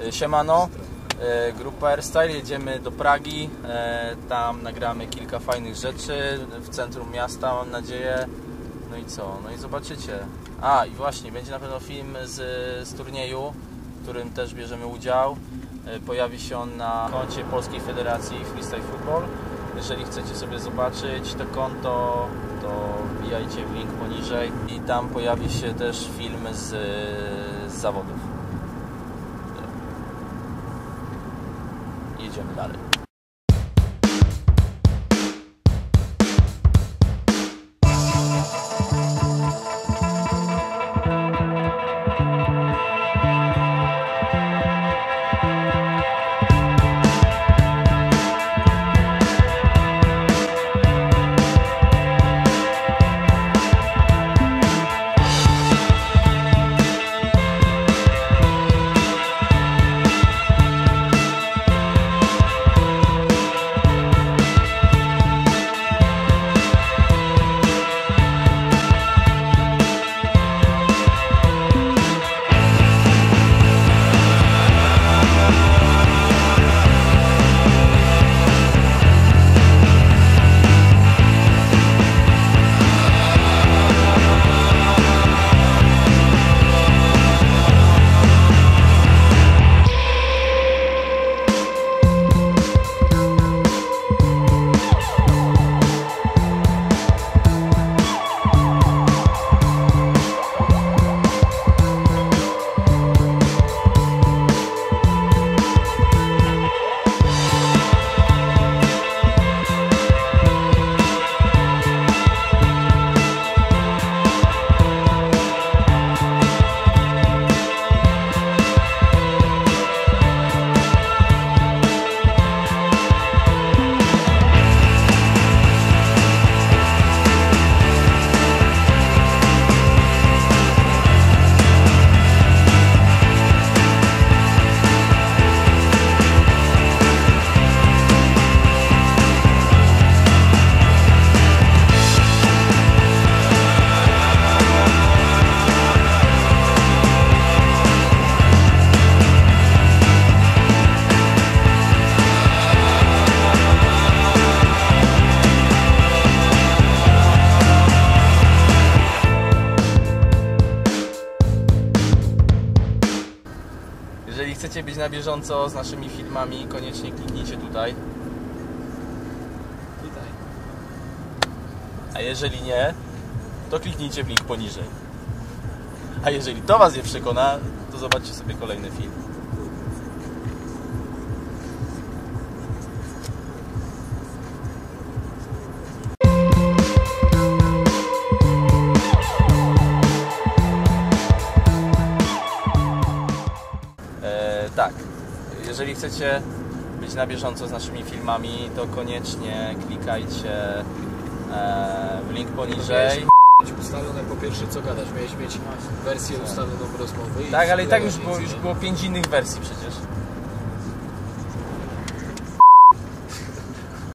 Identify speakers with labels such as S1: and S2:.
S1: E, Siemano, e, grupa Airstyle, jedziemy do Pragi, e, tam nagramy kilka fajnych rzeczy w centrum miasta mam nadzieję. No i co? No i zobaczycie. A i właśnie, będzie na pewno film z, z turnieju, w którym też bierzemy udział. Pojawi się on na koncie Polskiej Federacji Freestyle Football. Jeżeli chcecie sobie zobaczyć to konto, to wbijajcie w link poniżej i tam pojawi się też film z, z zawodów. Jedziemy dalej. Jeżeli chcecie być na bieżąco z naszymi filmami, koniecznie kliknijcie tutaj.
S2: Tutaj.
S1: A jeżeli nie, to kliknijcie w link poniżej. A jeżeli to Was nie przekona, to zobaczcie sobie kolejny film. E, tak, jeżeli chcecie być na bieżąco z naszymi filmami, to koniecznie klikajcie e, w link poniżej.
S2: Mieć ustalone po pierwsze co gadasz, miałeś mieć wersję ustaloną rozmowy.
S1: Tak, ale i tak już było, już było pięć innych wersji przecież.